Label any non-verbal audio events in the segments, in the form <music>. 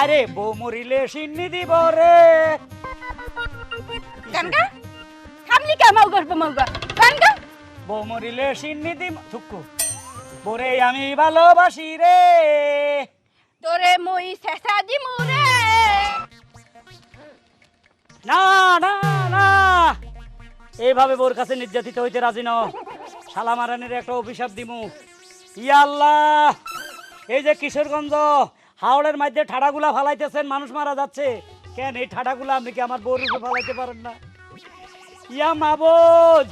আরে বউ মরিলে সিন্নি দিব রে। গানগা থামলি কে মাউ গর্ব মাউগা? গানগা বউ মরিলে সিন্নি দিব থুকু। বরে আমি ভালোবাসি রে। তোরে মই শেষা দি মুরে না না না। এইভাবে বোর কাছে নির্যাতিত হইতে রাজি ন শালা মারানের একটা অভিশাপ দিমু। ইয়া আল্লাহ এই যে কিশোরগঞ্জ হাওড়ের মধ্যে ঠাডাগুলা ফালাইতেছেন, মানুষ মারা যাচ্ছে। কেন এই ঠাডাগুলা আপনি কি আমার বউর উপরে ফালাইতে পারেন না? ইয়া মাবুদ!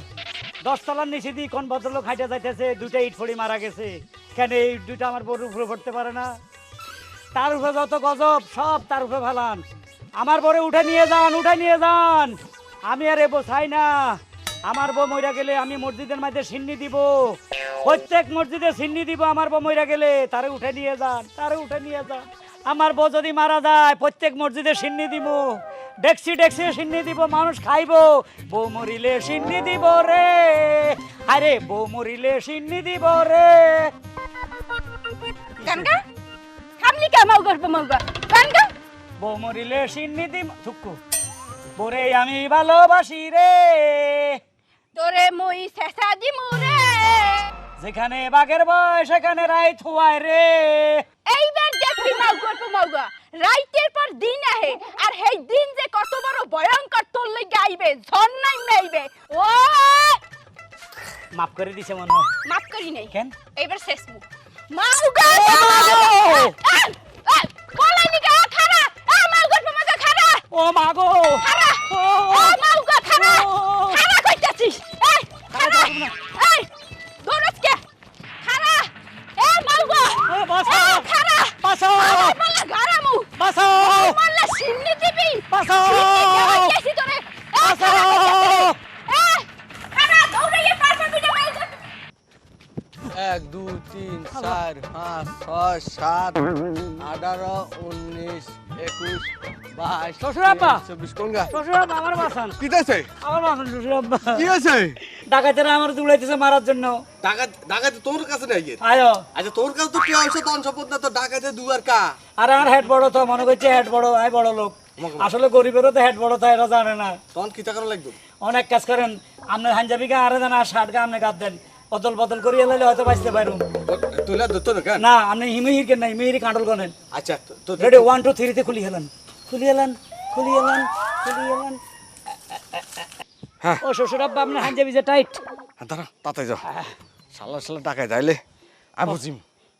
দশতলার নিচে দিয়ে কোন ভদ্রলোক হাইটা যাইতেছে দুটা ইট ফড়ি মারা গেছে। কেন এই দুটা আমার বউর উপরে পড়তে পারে না? তার উপরে যত গজব, সব তার উপরে ফেলান। আমার বরে উঠে নিয়ে যান, উঠে নিয়ে যান! আমি আর এবো চাই না। আমার বউ মইরা গেলে আমি মসজিদের মধ্যে সিন্নি দিব। প্রত্যেক মসজিদে সিন্নি দিব আমার বউ মইরা গেলে। তারে উঠে নিয়ে যান তারে উঠে নিয়ে যান। আমার বউ যদি মারা যায় প্রত্যেক মসজিদে সিন্নি দিব। ডেকসি ডেকসি সিন্নি দিব মানুষ খাইব। বউ মরিলে সিন্নি দিব রে। আরে বউ মরিলে সিন্নি দিব রে। গানগা থামলি কে মাউ গর্ব মাউগা গানগা বউ মরিলে সিন্নি দিম থুকু। বরে আমি ভালোবাসি রে। তোরে মই শেষা দি মুরে যেখানে বাঘের বয় সেখানে রাই থুয়ায় রে। এইবার দেখবি মাউ গর্ব মাউগা রাইতের পর দিন আহে আর সেই দিন যে কত বড় ভয়ঙ্কর তোর লইগে আইবে ঝর্ণাই মেইবে। ও মাফ করে দিছে মনে মাফ করি নাই। কেন? এইবার শেষ মুখ। মাউগা উনিশ একুশ বাইশ চব্বিশ কোন আমার আছে আমার বাঁচান শ্বশুর কি আছে ডাকাতেরা আমার দৌড়াইতেছে মারার জন্য। ডাকাত ডাকাত তোর কাছে নাই এর। আয়ো। আচ্ছা তোর কাছে তো কি সম্পদ না তো ডাকাতে দুয়ার কা? আর আমার হেড বড় তো মনে করছে হেড বড় লোক। আসলে গরিবেরও তো হেড বড় তো এরা জানে না। তখন কি টাকা লাগবে? অনেক কাজ করেন। আপনার হাঞ্জাবি গা আরে দেন আর ষাট গা আপনি গাদ দেন। অদল বদল করিয়ে লাইলে হয়তো বাঁচতে পারুন তুলে ধরতো না কেন না আপনি হিমিহির কেন নাই মিহিরি কাঁটল করেন আচ্ছা তো- রেডি ওয়ান টু থ্রিতে খুলি হেলেন। খুলি হেলেন খুলি হেলেন খুলি হেলেন। হ্যাঁ। ও শ্বশুর আব্বা আপনার হাঞ্জাবি যে টাইট দাঁড়া তাতে যাও। সালা সালা টাকায় যাইলে আমি বুঝিম।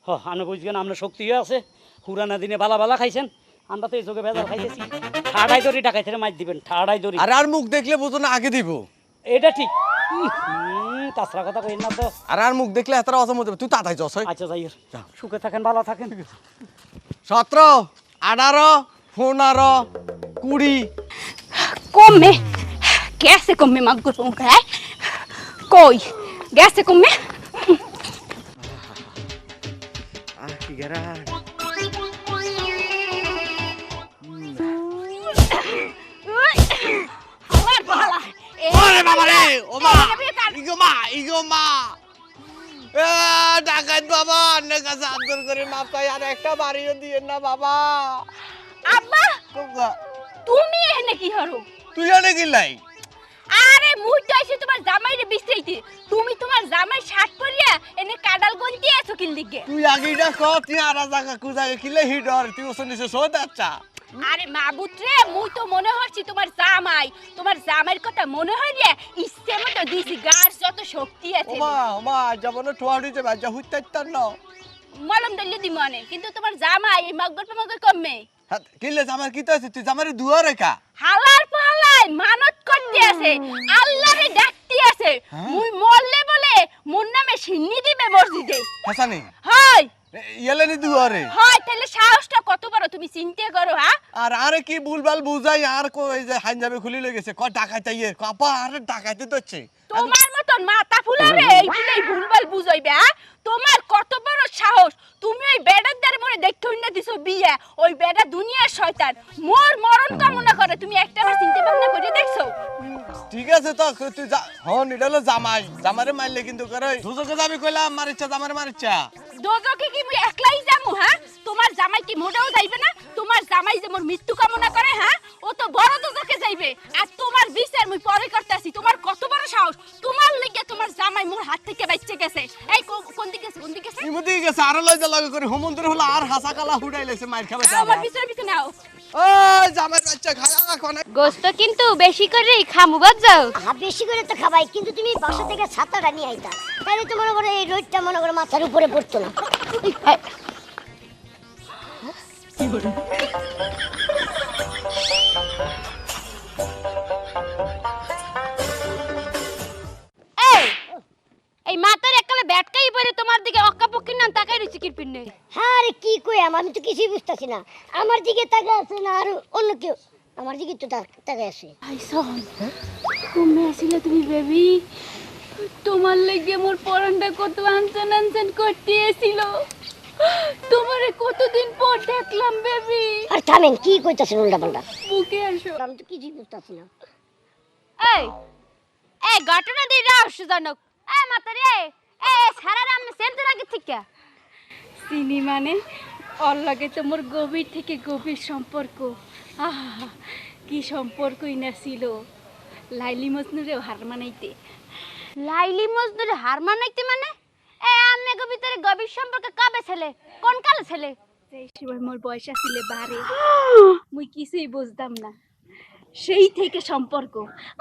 হ আনে বুঝবেন আপনার শক্তিও আছে। হুরানা দিনে বালা বালা খাইছেন। আমরা তো এই চোখে ভেজাল খাইতেছি। ঠাড়াই দড়ি টাকাই থেকে মাছ দিবেন ঠাড়াই দড়ি। আর আর মুখ দেখলে বুঝো না আগে দিব। এটা ঠিক। তাছাড়া কথা কই না তো আর আর মুখ দেখলে এত অসম হতে তুই তাতাই যাস আচ্ছা যাই সুখে থাকেন ভালো থাকেন সতেরো আঠারো পনেরো কুড়ি কমে গ্যাসে কমে মাগ গর্ব মুখে আয় কই গ্যাসে কমে ওরে বাবা রে ইগো মা ইগো মা। ডাকাত বাবা অন্যের কাছে আদর করে মাপ চাই আর একটা বাড়িও দিয়ে না বাবা। আব্বা তুমি এখানে কি হরো তুই জানে কি লাই? আরে মুই তো আইছি তোমার জামাইরে বিস্তারিতে তুমি তোমার জামাই শার্ট পরিয়া এনে কাডাল গন্তি আছো কিল দিকে। তুই আগে এটা কর তুই আর জায়গা কুজাগে কিলে হিডর তুই নিচে শোধ আচ্ছা। আরে মাবুত রে মুই তো মনে হচ্ছি তোমার জামাই। তোমার জামাইয়ের কথা মনে হয় রে ইচ্ছে মতো দিছি গার যত শক্তি আছে। মা ও মা যেমন ঠোয়া দিতে বাজা হুইতে তার না মলম দল্লি দি মনে কিন্তু তোমার জামাই এই মগর মগর কমে। কিলে জামার কি তো আছে? তুই জামার দুয়ারে কা হালার পালাই মানত করতে আছে আল্লাহরে ডাকতে আছে। হ্যাঁ? মুই মরলে বলে মোর নামে সিন্নি দিবে মসজিদে। হাসানি? হয়। ইয়েলে নি দুয়ারে হয় তাহলে সাহসটা কত তুমি চিন্তা করো হ্যাঁ আর আরে কি ভুলভাল বুঝাই আর কই এই যে হাঞ্জাবে খুলি লেগেছে ক টাকা চাইয়ে কাপা আরে টাকাইতে দচ্ছে তোমার মতন মাথা ফুলাবে এই ভুলভাল বুঝাইবে হ্যাঁ তোমার কত বড় সাহস? তুমি ওই বেড়ার দ্বারে মরে দেখতে না দিছো বিয়ে। ওই বেড়া দুনিয়ার শয়তান। মোর মরণ কামনা করে। তুমি একটা বার চিন্তা ভাবনা করে দেখছ? ঠিক আছে তো তুই যা হন এটা হলো জামাই। জামারে মারলে কিন্তু করে দুজকে যাবি কইলাম মারিচ্ছা জামারে মারিচ্ছা। দোজকে কি মুই একলাই যামু হ্যাঁ? তোমার জামাই কি মোটেও যাইবে না? তোমার জামাই যে মোর মৃত্যু কামনা করে হ্যাঁ? ও তো বড় দুজকে যাইবে। আর তোমার বিচার মুই পরে করতেছি। তোমার কত বড় সাহস? তোমার লেগে তোমার জামাই মোর হাত থেকে বাইচে গেছে। গেছে যা লগে করে। হোমন্তর হলো আর হাসা কালা হুডাই লাইছে মাইর খাবে আমার পিছনে পিছনে নাও। ও জামাই বাচ্চা খায়া গোস্ত কিন্তু বেশি করে খামু বাজাও হ্যাঁ বেশি করে তো খাবাই কিন্তু তুমি বাসা থেকে ছাতাটা নিয়ে আইতা। তাহলে তো মনে করো এই রোদটা মনে করো মাথার উপরে পড়তো না। এই না তাকাই রইছে হ্যাঁ রে কি কই আমি তো কিছুই বুঝতেছি না। আমার দিকে তাকে আছে না আর অন্য কেউ? আমার দিকে তো তাকে আছে। আইসন তুমি আসলে তুমি বেবি তোমার লেগে মোর পরানটা কত আনসান আনসান করতে এসিল তোমারে কতদিন পর দেখলাম বেবি। আর থামেন কি কইতাছেন উল্টা পাল্টা বুকে আসো। আমি তো কিছুই বুঝতেছি না। এই এই ঘটনা দিয়ে রহস্যজনক এই মাতারে এই সারা রাম সেন্ট লাগে ঠিক চিনি মানে? ওর লাগে তো মোর গভীর থেকে গভীর সম্পর্ক। আহা কি সম্পর্কই না ছিল। লাইলি মজনুরে হার মানাইতে। লাইলি মজনুরে হার মানাইতে মানে? এ আমি গো ভিতরে গভীর সম্পর্ক কবে ছেলে? কোন কালে ছেলে? সেই সময় মোর বয়স ছিল বারে মুই কিছুই বুঝতাম না। সেই থেকে সম্পর্ক।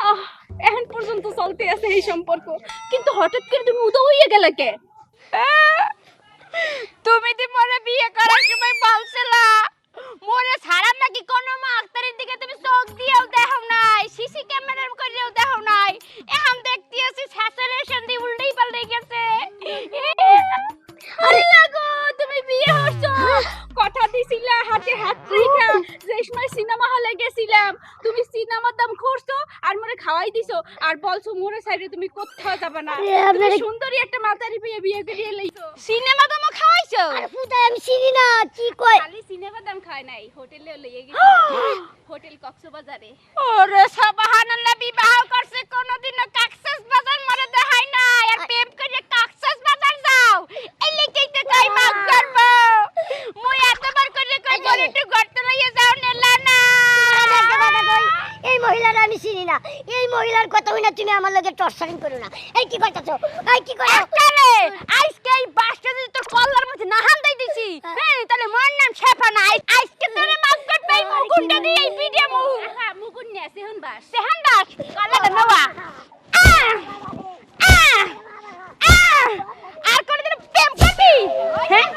আহ এখন পর্যন্ত চলতে আছে এই সম্পর্ক। কিন্তু হঠাৎ করে তুমি উদয় হইয়া গেলে কে? তুমি তো মরে বিয়ে করার সময় বলছিলা আর বলছো মোরে সাইডে তুমি কোথাও যাবে না। তুমি সুন্দরী একটা মাতারি পেয়ে বিয়ে করিয়ে লইছো সিনেমা দাম খাওয়াইছো? আর ফুটাই আমি চিনি না কি কই খালি সিনেমা দাম খায় নাই হোটেলে লইয়ে গেছি। <gasps> হোটেল কক্সবাজারে। ওরে সুবহানাল্লাহ বিবাহ করছে কোনদিনও কক্সবাজার বাজার মরে দেখাই নাই আর প্রেম করে কক্সবাজার বাজার যাও এই লেগেই তো কই মাফ করব মুই এতবার করে কই করে একটু গর্তে লইয়ে যাও নেলা না একটা কথা কই, এই মহিলার আমি চিনি না এই মহিলার কথা হইনা তুমি আমার লগে টর্চারিং করো না এই কি করতেছো এই কি করো এককালে আজকে এই বাসটা যদি তোর কল্লার মধ্যে নাহান দেই দিছি হ্যাঁ তাহলে মোর নাম শেফা না আজকে তোরে মাফ করবে এই মুকুনটা দিয়ে এই ভিডিও মু হ্যাঁ মুকুন নে সেহন বাস সেহন বাস কল্লাটা নেওয়া! আর কোন দিন প্রেম করবি হ্যাঁ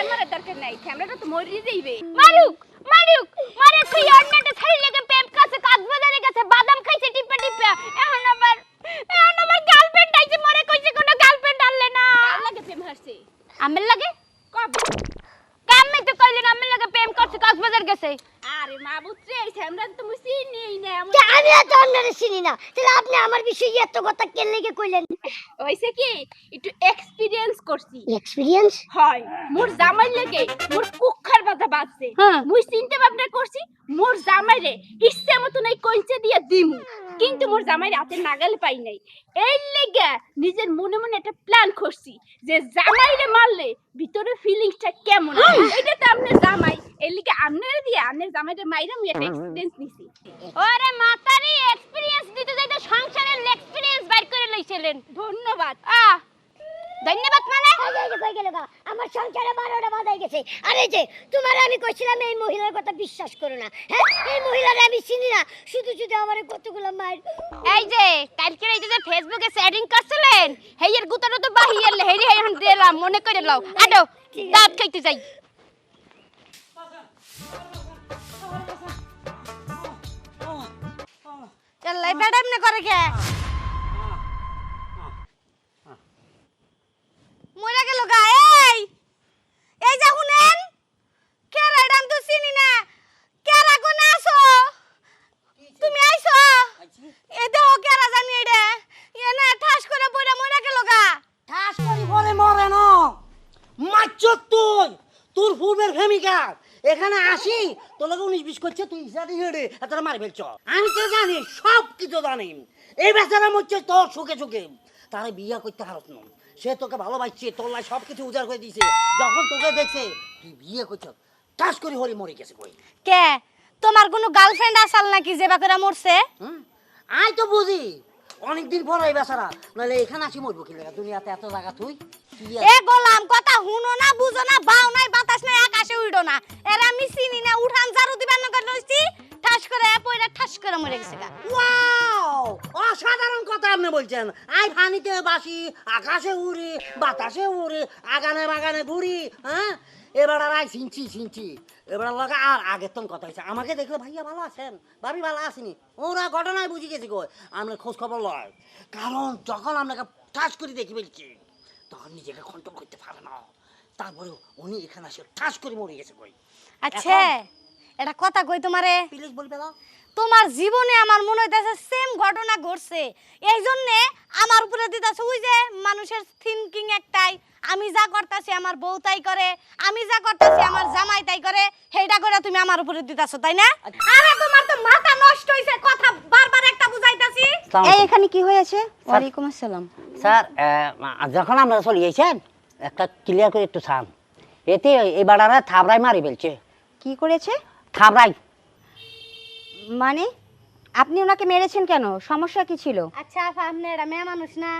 আমার দরকার নাই ক্যামেরাটা তো মরি যাইবে মারুক মারুক মারে তুই অন্যটা ছাড়ি লেগে প্রেম কাছে কাজবাজারে গেছে বাদাম খাইছে টিপে টিপে এখন আবার এখন আবার গার্লফ্রেন্ড আইছে মরে কইছে কোনো গার্লফ্রেন্ড আনলে না লাগে প্রেম হারছে আমের লাগে কবে কামে তো কইলেন আমের লাগে প্রেম করছে কক্সবাজার গেছে আরে মাবুত্রে এই আমরা তো মুসি নেই না তা আমি এত অন্যরে চিনি না তাহলে আপনি আমার বিষয়ে এত কথা কেন কইলেন? হইছে কি? করছি। এক্সপেরিয়েন্স হয়। মোর জামাই লাগে মোর কুখার বাধা বাজছে মুই চিন্তা ভাবনা করছি মোর জামাইরে ইচ্ছে মতন এই কইছে দিয়ে দিমু। কিন্তু মোর জামাইরে হাতে নাগাল পাই নাই। এই লেগে নিজের মনে মনে একটা প্ল্যান করছি যে জামাইরে মারলে ভিতরে ফিলিংসটা কেমন এটা তো আপনার জামাই। এই লিগে আপনারে দিয়ে আপনার জামাইরে মাইরা মুই একটা এক্সপেরিয়েন্স নিছি। ওরে মাতারি এক্সপেরিয়েন্স দিতে যাইতে সংসারের এক্সপেরিয়েন্স বাইর করে লইছিলেন। ধন্যবাদ। আ ধন্যবাদ মানে? এই এই যে কই গেল গা, আমার সংসারে বারোটা গেছে। আর এই যে তোমার আমি কইছিলাম এই মহিলার কথা বিশ্বাস করো না হ্যাঁ? এই মহিলার আমি চিনি না। শুধু শুধু আমার কতগুলো মায়ের এই যে কালকে এই যে ফেসবুকে সেটিং করছিলেন হেইয়ের তো হেরি হেই দিলাম মনে করে লও। আডো দাঁত খাইতে যাই। চল ম্যাডাম না করে কে মরে গেল গা, এই! এই যে শুনেন কে ম্যাডাম তো চিনি না। কেরা কোনে আসো? তুমি আইছো এ দেহ কেরা জানি এটা। এ না, ঠাস করে পড়ে মরে গেল গা। ঠাস করি বলে মরে ন। মাচ্ছ তুই? তোর পূর্বের প্রেমিকা এখানে আসি তোর উনিশ বিশ করছে, তুই জানি হেড়ে তোরা মারি ফেলছ। আমি তো জানি সব কিছু জানি। এই বেচারা মরছে তোর সুখে সুখে। তারা বিয়া করতে হারত ন। সে তোকে ভালোবাসছে তোর লাই সব কিছু উজাড় করে দিয়েছে। যখন তোকে দেখছে তুই বিয়ে করছ। ঠাস করে হরি মরে গেছে কই? কে? তোমার কোনো গার্লফ্রেন্ড আসাল নাকি যে বাকরা মরছে? আই তো বুঝি। অনেকদিন পর এই বেচারা। নাহলে এখানে আসি মরবো কি লাগা? দুনিয়াতে এত জায়গা তুই? এ গোলাম কথা হুনো না বুঝো না বাও নাই বাতাস নাই আকাশে উড়ো না। এরা আমি চিনি না উঠান জারু দিবার না করছি ঠাস করে পয়রা ঠাস করে মরে গেছে গা। ওয়াও! অসাধারণ কথা আপনি বলছেন। আই পানিতে বাসি আকাশে উড়ি বাতাসে উড়ি আগানে বাগানে ঘুরি হ্যাঁ? এবার আর আই চিনছি চিনছি এবার লগা আর আগের তখন কথা হয়েছে। আমাকে দেখলে ভাইয়া ভালো আছেন? ভাবি ভালো আসেনি। ওরা ঘটনায় বুঝে গেছি গো আমরা খোঁজ খবর লয় কারণ যখন আপনাকে ঠাস করে দেখি বলছি তখন নিজেকে কন্ট্রোল করতে পারে না। তারপরে উনি এখানে আসে ঠাস করে মরে গেছে কই। আচ্ছা। এটা কথা কই তোমারে? প্লিজ বলবে দাও। তোমার জীবনে আমার মনে হইতেছে সেম ঘটনা ঘটছে। এই জন্যে আমার উপরে দিতেছে ওই যে মানুষের থিঙ্কিং একটাই। আমি যা করতেছি আমার বউ তাই করে আমি যা করতেছি আমার জামাই তাই করে সেইটা করে তুমি আমার উপরে দিতেছো তাই না? আরে তোমার তো মাথা নষ্ট হইছে কথা বারবার একটা বুঝাইতাছি। এই এখানে কি হয়েছে ওয়ালাইকুম আসসালাম। স্যার আহ, যখন আপনারা চলিয়েছেন একটা ক্লিয়ার করে একটু ছান এতে এই বাড়ারা থাবড়াই মারি ফেলছে। কি করেছে? থাবড়াই মানে? আপনি ওনাকে মেরেছেন কেন? সমস্যা কি ছিল? আচ্ছা আপা আপনি এটা মেয়ে মানুষ না?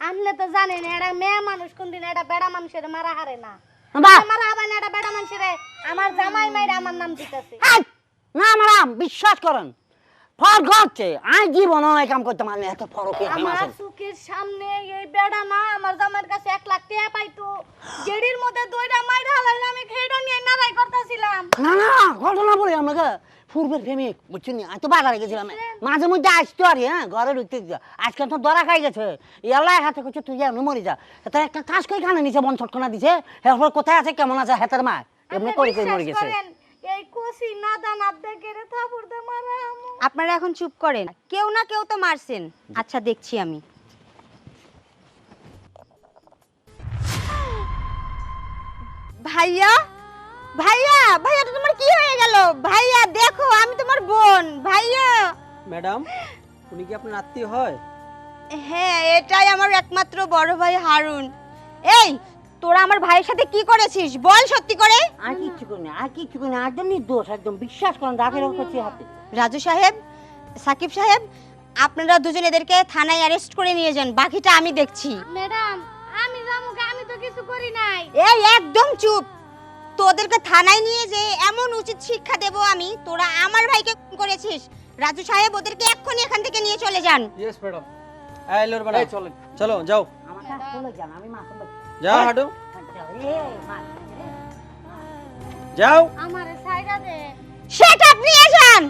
আপনি তো জানেন এটা মেয়ে মানুষ কোনদিন এটা বেড়া মানুষের মারা হারে না। বাহ! মারা হবে না এটা বেড়া মানুষের? আমার জামাই মাইরা আমার নাম দিতেছে। না মারাম বিশ্বাস করেন। ফরক হচ্ছে আমি জীবন এই কাম করতে মানে এত ফরক আমার চোখের সামনে এই বেড়া না আমার জামাইয়ের কাছে এক লাখ টাকা পাইতো। গেড়ির মধ্যে দুইটা মাইরা হালাইলে আমি খেয়েটা নিয়ে নাড়াই করতেছিলাম। না না ঘটনা বলি আমাকে পূর্বের প্রেমিক বুঝছেন নি? আমি তো বাজারে গেছিলাম। মাঝে মধ্যে আসতো আর হ্যাঁ ঘরে ঢুকতে দিত। আজকে তো দরা খাই গেছে। ইয়াল্লা হাতে করছে তুই যেন মরি যা। তা একটা কাজ করে খানে নিছে বন ছটকনা দিছে। এরপর কোথায় আছে কেমন আছে হাতের মা? এমনি করে করে মরে গেছে। এই কষি নাদা নাদা গেড়ে থাপুর দে মারা আপনারা এখন চুপ করেন। কেউ না কেউ তো মারছেন। আচ্ছা দেখছি আমি। ভাইয়া? ভাইয়া ভাইয়া তো তোমার কি হয়ে গেল? ভাইয়া দেখো আমি তোমার বোন। ভাইয়া। ম্যাডাম উনি কি আপনার আত্মীয় হয়? হ্যাঁ এটাই আমার একমাত্র বড় ভাই হারুন। এই তোরা আমার ভাইয়ের সাথে কি করেছিস? বল সত্যি করে। আর কিচ্ছু করি না আর কিচ্ছু করি না একদম নির্দোষ একদম বিশ্বাস করেন রাখের করছি হাতে। রাজু সাহেব সাকিব সাহেব আপনারা দুজন এদেরকে থানায় অ্যারেস্ট করে নিয়ে যান বাকিটা আমি দেখছি। ম্যাডাম আমি জামুকে আমি তো কিছু করি নাই। এই একদম চুপ। তোদেরকে থানায় নিয়ে যে এমন উচিত শিক্ষা দেব আমি তোরা আমার ভাইকে খুন করেছিস। রাজু সাহেব ওদেরকে এক্ষুনি এখান থেকে নিয়ে চলে যান। ইয়েস ম্যাডাম এই লোর চলেন। চলো যাও। আমি যাও হাঁটু যাও আমারে সাইডা দে সেট আপ নিয়ে যান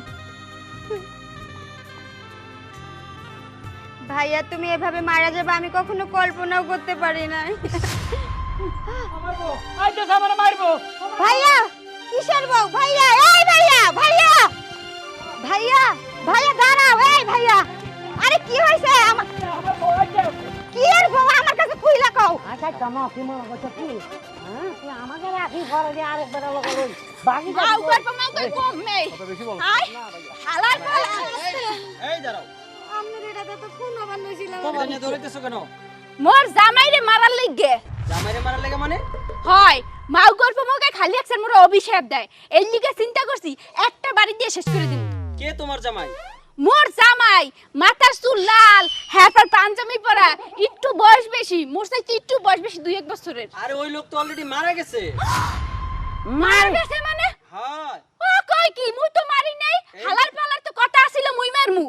ভাইয়া তুমি এভাবে মারা যাবে আমি কখনো কল্পনাও করতে পারি না। ভাইয়া কিসের বউ? ভাইয়া এই ভাইয়া ভাইয়া! ভাইয়া ভাইয়া দাঁড়াও এই ভাইয়া! আরে কি হয়েছে? আমার কি এর বউ? আমার খুইলা কও? আচ্ছা কেমন কি মনে করছ কি? হ্যাঁ তুই আমাকে রাখি? ঘরে লোক ওই বাকি গল্প বল। আই হালার পালা এই দাঁড়াও। আমার এটাতে তো ফোন আবার এটা নিয়ে কেন? মোর জামাইরে মারার লিগে। জামাইরে মারার লেগে মানে? হয় মাউ গল্প মোকে খালি একসার মোর অভিশাপ দেয়। এই লিগে চিন্তা করছি একটা বাড়ি দিয়ে শেষ করে দিন কে তোমার জামাই? মোর জামাই মাথার চুল লাল হ্যাপার পাঞ্জাবি পরা একটু বয়স বেশি মোর চাইতে একটু বয়স বেশি দুই এক বছরের। আরে ওই লোক তো অলরেডি মারা গেছে। মার গেছে মানে? হ্যাঁ। ও কয় কি মুই তো মারি নাই হালার পালার তো কথা আছিল মুই মারমু।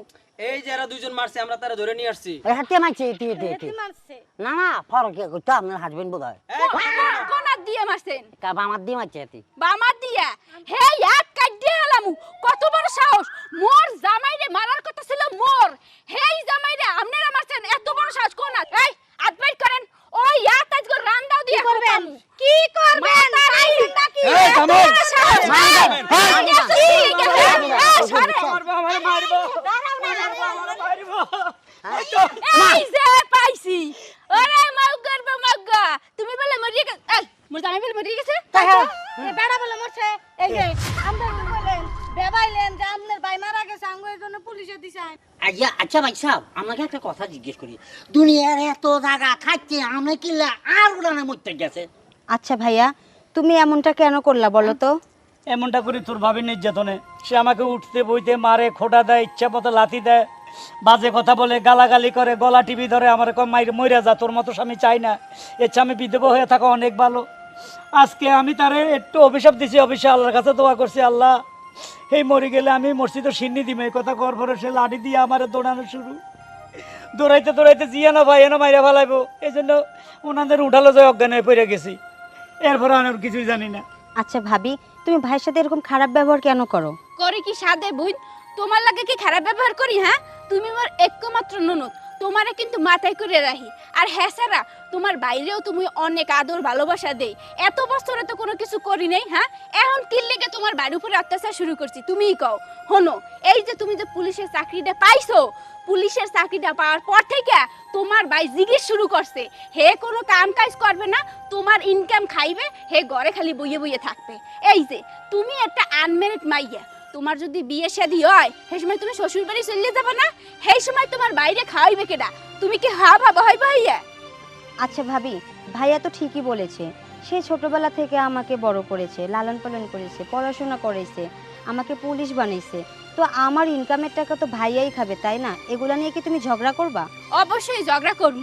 এই যারা দুইজন মারছে আমরা তারা ধরে নিয়ে আসছি। হাতে মারছে এটি এটি এটি। মারছে? না না ফরক কি করতো আপনার হাজবেন্ড বোধ হয় এই, কোনার দিয়ে মারছেন কাব আমার দিয়ে মারছে এটি। বামার দিয়া? হে এক কাটিয়ে হলামু কত বড় সাহস। মোর জামাইরে মারার কথা ছিল মোর হেই জামাইরে আপনারা মারছেন এত বড় সাহস কোন না এই আদবাইট করেন ওই ইয়াত আজকে রান্দাও দিয়ে করবেন কি করবেন নাকি এই, থামুন। মারবো আমার মারবো মারবো এই যে পাইছি ওরে মগ্গর মগ্গা তুমি বলে মরিয়ে গেছে এই মোর জামাই বলে মরিয়ে গেছে বেড়া বলে মরছে এই যে আমরা তো বলেন বেবাইলেন যে আপনার ভাই মারা গেছে আঙ্গু এই জন্য পুলিশে দিছেন আচ্ছা ভাই সাহেব আমাকে একটা কথা জিজ্ঞেস করি। দুনিয়ার এত জায়গা থাকছে আমরা কিনলে আর উড়ানে মরতে গেছে? আচ্ছা ভাইয়া তুমি এমনটা কেন করলা বলো তো? এমনটা করি তোর ভাবি নির্যাতনে। সে আমাকে উঠতে বইতে মারে খোটা দেয় ইচ্ছা মতো লাথি দেয় বাজে কথা বলে গালাগালি করে গলা টিভি ধরে আমার কম মাইর মইরা যা তোর মতো স্বামী চাই না। এর চেয়ে আমি বিধবা হয়ে থাকা অনেক ভালো। আজকে আমি তারে একটু অভিশাপ দিছি অভিশাপ আল্লাহর কাছে দোয়া করছি আল্লাহ এই মরে গেলে আমি মসজিদে সিন্নি দিমে এই কথা কর পরে সে লাঠি দিয়ে আমার দৌড়ানো শুরু। দৌড়াইতে দৌড়াইতে জিয়া না ভাই এনে মাইরা ফেলাইবো। এই জন্য ওনাদের উঠালো যায় অজ্ঞান হয়ে পড়ে গেছি। এরপরে আমি কিছুই জানি না। আচ্ছা ভাবি তুমি ভাইয়ের সাথে এরকম খারাপ ব্যবহার কেন করো? করে কি সাদে বুঝ তোমার লাগে কি খারাপ ব্যবহার করি হ্যাঁ? তুমি আমার একমাত্র ননদ তোমারে কিন্তু মাথায় করে রাখি। আর হ্যাঁ তোমার বাইরেও তুমি অনেক আদর ভালোবাসা দেই। এত বছরে তো কোনো কিছু করি নাই হ্যাঁ? এখন কি লেগে তোমার বাড়ির উপরে অত্যাচার শুরু করছি, তুমিই কও। হনো, এই যে তুমি যে পুলিশের চাকরিটা পাইছো, পুলিশের চাকরিটা পাওয়ার পর থেকে তোমার ভাই জিজ্ঞেস শুরু করছে, হে কোনো কাম কাজ করবে না, তোমার ইনকাম খাইবে, হে ঘরে খালি বইয়ে বইয়ে থাকবে। এই যে, তুমি একটা আনমেরিড মাইয়া তোমার যদি বিয়ে শাদী হয় সেই সময় তুমি শ্বশুর বাড়ি চলে যাবে না? সেই সময় তোমার বাইরে খাওয়াইবে কেডা? তুমি কি হা ভাবা হয় ভাইয়া আচ্ছা ভাবি ভাইয়া তো ঠিকই বলেছে। সে ছোটবেলা থেকে আমাকে বড় করেছে লালন পালন করেছে পড়াশোনা করেছে আমাকে পুলিশ বানিয়েছে তো আমার ইনকামের টাকা তো ভাইয়াই খাবে তাই না? এগুলা নিয়ে কি তুমি ঝগড়া করবা? অবশ্যই ঝগড়া করব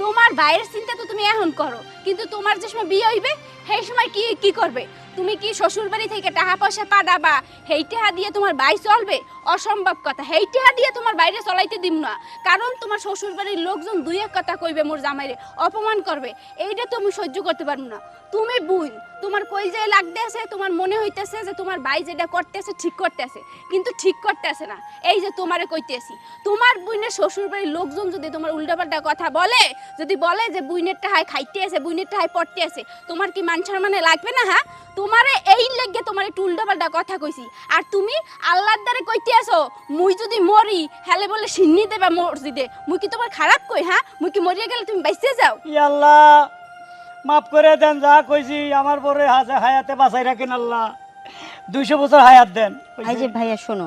তোমার বাইরের চিন্তা তো তুমি এখন করো, কিন্তু তোমার যে সময় বিয়ে হইবে, সেই সময় কি কি করবে? তুমি কি শ্বশুর বাড়ি থেকে টাকা পয়সা পাঠাবা, সেই দিয়ে তোমার বাই চলবে? অসম্ভব কথা, সেই টাকা দিয়ে তোমার বাইরে চলাইতে দিম না। কারণ তোমার শ্বশুর বাড়ির লোকজন দুই এক কথা কইবে মোর জামাইরে, অপমান করবে। এইটা তুমি সহ্য করতে পারব না। তুমি বুঝ তোমার কই যে লাগতে আছে, তোমার মনে হইতেছে যে তোমার ভাই যেটা করতেছে ঠিক করতেছে, কিন্তু ঠিক করতেছে না। এই যে তোমারে কইতেছি, তোমার বুইনের শ্বশুর বাড়ির লোকজন যদি তোমার উল্টাপাল্টা কথা বলে, যদি বলে যে বুইনেরটা হাই খাইতে আছে বুইনেরটা হাই পড়তে আছে, তোমার কি মান মানে লাগবে না হ্যাঁ? তোমারে এই লেগে তোমার একটু উল্টাপাল্টা কথা কইছি। আর তুমি আল্লাহর দ্বারে কইতে আছো, মুই যদি মরি, হেলে বলে সিন্নি দেবা মসজিদে, মুই কি তোমার খারাপ কই হ্যাঁ? মুই কি মরিয়া গেলে তুমি বাইসে যাও? আল্লাহ! মাফ করে দেন যা কইছি আমার পরে হায়াতে বাঁচাই রাখেন আল্লাহ। দুইশো বছর হায়াত দেন এই যে ভাইয়া শোনো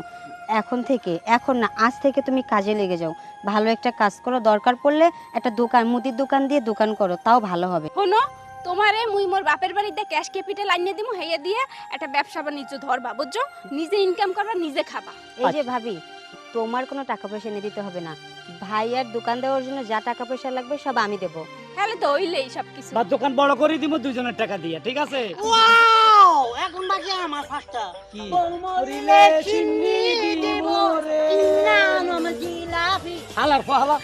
এখন থেকে এখন না আজ থেকে তুমি কাজে লেগে যাও। ভালো একটা কাজ করো দরকার পড়লে একটা দোকান মুদির দোকান দিয়ে দোকান করো তাও ভালো হবে। শোনো তোমারে মুই মোর বাপের বাড়িতে ক্যাশ ক্যাপিটাল আনিয়ে দিমু হেয়ে দিয়ে একটা ব্যবসা বাণিজ্য ধরবা বুঝছ? নিজে ইনকাম করবা নিজে খাবা। এই যে ভাবি তোমার কোনো টাকা পয়সা নিয়ে দিতে হবে না। ভাইয়ার দোকান দেওয়ার জন্য যা টাকা পয়সা লাগবে সব আমি দেবো। তাহলে তো হইলেই সব কিছু বা দোকান বড় করে দিব দুজনের টাকা দিয়ে ঠিক আছে? ওয়াও এখন বাকি আমার ফাস্টা। কি? মরিলে চিনি দিব রে। না নম জিলাপি। হালার ফো হালা